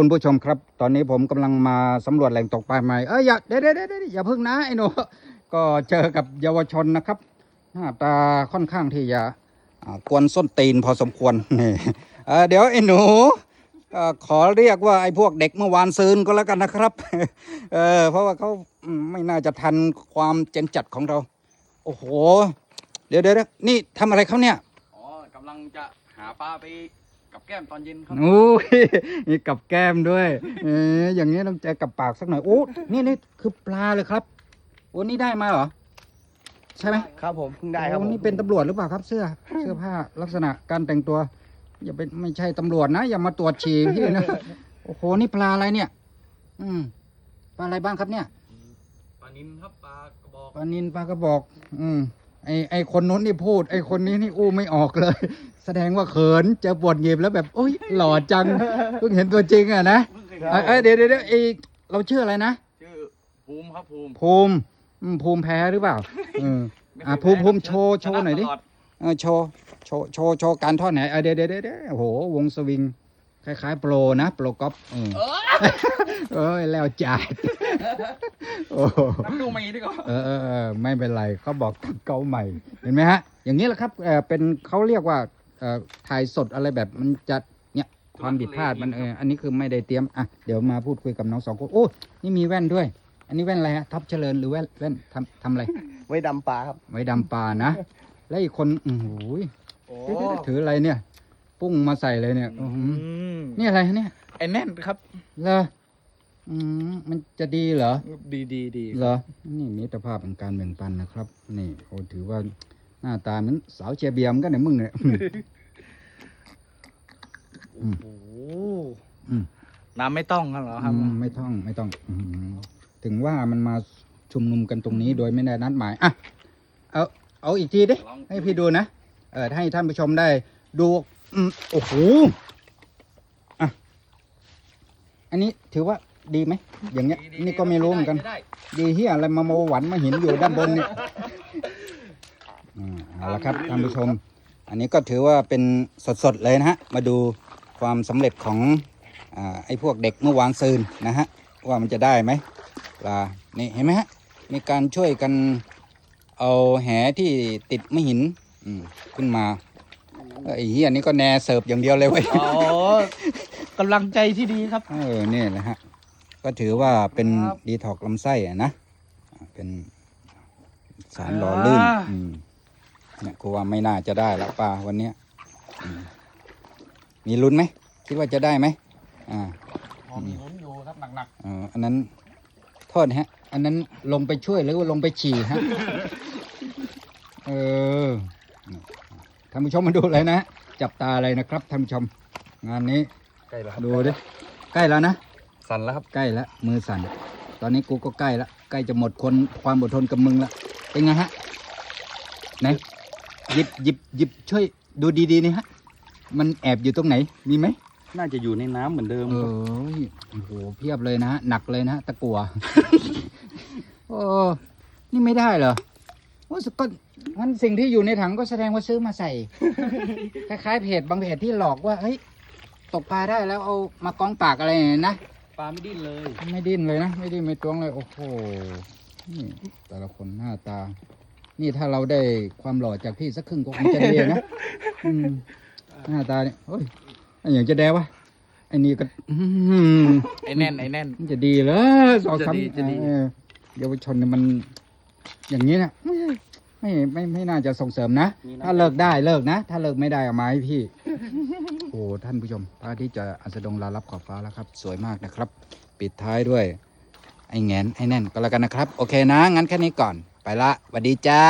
คุณผู้ชมครับ ตอนนี้ผมกำลังมาสำรวจแหล่งตกปลาใหม่เอ้ยอย่าเดี๋ยวเดี๋ยวเดี๋ยวเดี๋ยวอย่าเพิ่งนะไอ้หนูก็เจอกับเยาวชนนะครับหน้าตาค่อนข้างที่จะกวนส้นตีนพอสมควรนี่เดี๋ยวไอ้หนูขอเรียกว่าไอ้พวกเด็กเมื่อวานซืนก็แล้วกันนะครับเออเพราะว่าเขาไม่น่าจะทันความเจนจัดของเรา โอ้โห เดี๋ยวเดี๋ยวเดี๋ยวนี่ทำอะไรเขาเนี่ยอ๋อกำลังจะหาปลาไป แก้มตอนเย็นครับโอ้ยมีกับแก้มด้วย เอออย่างนี้ต้องเจอกับปากสักหน่อยโอ้นี่นี่คือปลาเลยครับโอ้นี่ได้มาเหรอ ใช่ไหมครับผมเพิ่งได้ครับโอ้ผมนี่เป็นตำรวจหรือเปล่าครับ เสื้อ เสื้อผ้าลักษณะการแต่งตัว อย่าเป็นไม่ใช่ตำรวจนะอย่ามาตรวจฉี่พี่นะโอ้โหนี่ปลาอะไรเนี่ย อืมปลาอะไรบ้างครับเนี่ยปลานินครับปลากระบอกปลานินปลากระบอก อืมไอไอคนนู้นนี่พูด ไอคนนี้นี่อู้ไม่ออกเลย แสดงว่าเขินเจอบทหยิบแล้วแบบโอ้ยหล่อจังเพิ่งเห็นตัวจริงอะนะเพิ่งเคยเอ้ยเอ้ยเดี๋ยวเดี๋ยวเดี๋ยวไอเราชื่ออะไรนะชื่อภูมิครับภูมิภูมิอืมภูมิแพ้หรือเปล่าเอออะภูมิภูมิโชว์โชว์หน่อยดิชะตลเออโชว์โชว์โชว์โชว์การทอดไหนเออเดี๋ยวเดี๋ยวเดี๋ยวเดี๋ยวโอ้โหวงสวิง คล้ายๆ โปรนะโปรกอล์ฟเออเอ้ยแล้วจ่ายโอ้โหน้ำดูมาอีกดีกว่าเออเออเออไม่เป็นไรเขาบอกทำเกาใหม่ เห็นไหมฮะ อย่างนี้แหละครับเออเป็นเขาเรียกว่า เอ่อถ่ายสดอะไรแบบมันจะเนี่ยความผิดพลาดมันเอออันนี้คือไม่ได้เตรียมอะเดี๋ยวมาพูดคุยกับน้องสองคนโอ้นี่มีแว่นด้วย อันนี้แว่นอะไรฮะท็อปเจริญหรือแว่นแว่นทำทำอะไร ไว้ดำปลาครับ ไว้ดำปลานะ แล้วอีกคนอือหูยโอ้เดี๋ยวๆๆถืออะไรเนี่ย ปุ้งมาใส่เลยเนี่ยอื้อหือมนี่อะไรฮะเนี่ยไอ้แน่นครับ เหรออืมมันจะดีเหรอ ดีดีดีเหรอ นี่มิตรภาพเป็นการแบ่งปันนะครับ นี่โอ้ถือว่า หน้าตาเหมือนสาวเชียร์เบียร์เหมอนกันเนี่ยมึงเนี่ย อืมโอ้โหอืมน้ำไม่ต้องกันเหรอครับ อืมไม่ต้องไม่ต้องอืมถึงว่ามันมาชุมนุมกันตรงนี้โดยไม่ได้นัดหมายอะเอาเอาอีกทีดิลองให้พี่ดูนะเออให้ท่านผู้ชมได้ดูอืมโอ้โหอะอันนี้ถือว่าดีไหมอย่างเงี้ยดีๆนี่ก็ไม่รู้เหมือนกันได้ดีเฮียอะไรมาโมหวันมาหินอยู่ด้านบนเนี่ยอ่า เอาละครับท่านผู้ชม อันนี้ก็ถือว่าเป็นสดๆเลยนะฮะ มาดูความสำเร็จของอาไอ้พวกเด็กเมื่อวานซืนนะฮะ ว่ามันจะได้ไหมปลา นี่เห็นไหมฮะ มีการช่วยกันเอาแหที่ติดไม่หินอืมขึ้นมาไอ้เฮียนี่ก็แนเสิร์ฟอย่างเดียวเลยเว้ยอ๋อกำลังใจที่ดีครับ เออเนี่ยแหละฮะ ก็ถือว่าเป็นครับดีท็อกลำไส้อะนะอ่าเป็นสารหล่อลื่นอ่าอืมเนี่ย กูว่าไม่น่าจะได้แล้วปลาวันเนี้ยอืมมีลุ้นไหมคิดว่าจะได้ไหมอ่าพอมีลุ้นอยู่ครับหนักเอ่ออันนั้นโทษนะฮะ อันนั้นลงไปช่วยหรือว่าลงไปฉี่ฮะเออท่านผู้ชมมาดูเลยนะจับตาอะไรนะครับท่านผู้ชม งานนี้ๆใกล้แล้วครับดูดิใกล้แล้วนะสั่นแล้วครับใกล้แล้วมือสั่นตอนนี้กูก็ใกล้แล้วใกล้จะหมดคนความอดทนกับมึงละเป็นไงฮะไหน หยิบหยิบหยิบช่วยดูดีๆนี่ฮะ มันแอบอยู่ตรงไหน มีไหมน่าจะอยู่ในน้ำเหมือนเดิมเออโอ้โหเพียบเลยนะฮะหนักเลยนะฮะตะกัว โอ้นี่ไม่ได้เหรอว่าก็มันสิ่งที่อยู่ในถังก็แสดงว่าซื้อมาใส่ คล้ายๆเพจบางเพจที่หลอกว่าเฮ้ยตกปลาได้แล้วเอามากองปากอะไรเนี่ยนะ ปลาไม่ดิ้นเลย ไม่ดิ้นเลยนะ ไม่ดิ้นไม่ตวงเลย โอ้โหนี่แต่ละคนหน้าตา นี่ถ้าเราได้ความหล่อจากพี่สักครึ่งก็คงจะดีนะอืมหน้าตาเนี่ยโอ้ยไอ้อย่างจะแดวะไอ้นี่ก็อื้อหือไอ้แน่นไอ้แน่น มันจะดีเหรอสองสามจะดีจะดี เออเยาวชนเนี่ยมัน อย่างนี้นะไม่ไม่ไม่น่าจะส่งเสริมนะ ถ้าเลิกได้เลิกนะ ถ้าเลิกไม่ได้เอามาให้พี่ โอ้ท่านผู้ชมพระอาทิตย์จะอัสดงลารับขอบฟ้าแล้วครับ สวยมากนะครับ ปิดท้ายด้วย ไอ้แงนไอ้แน่นก็แล้วกันนะครับ โอเคนะ งั้นแค่นี้ก่อนไป ละสวัสดีจ้า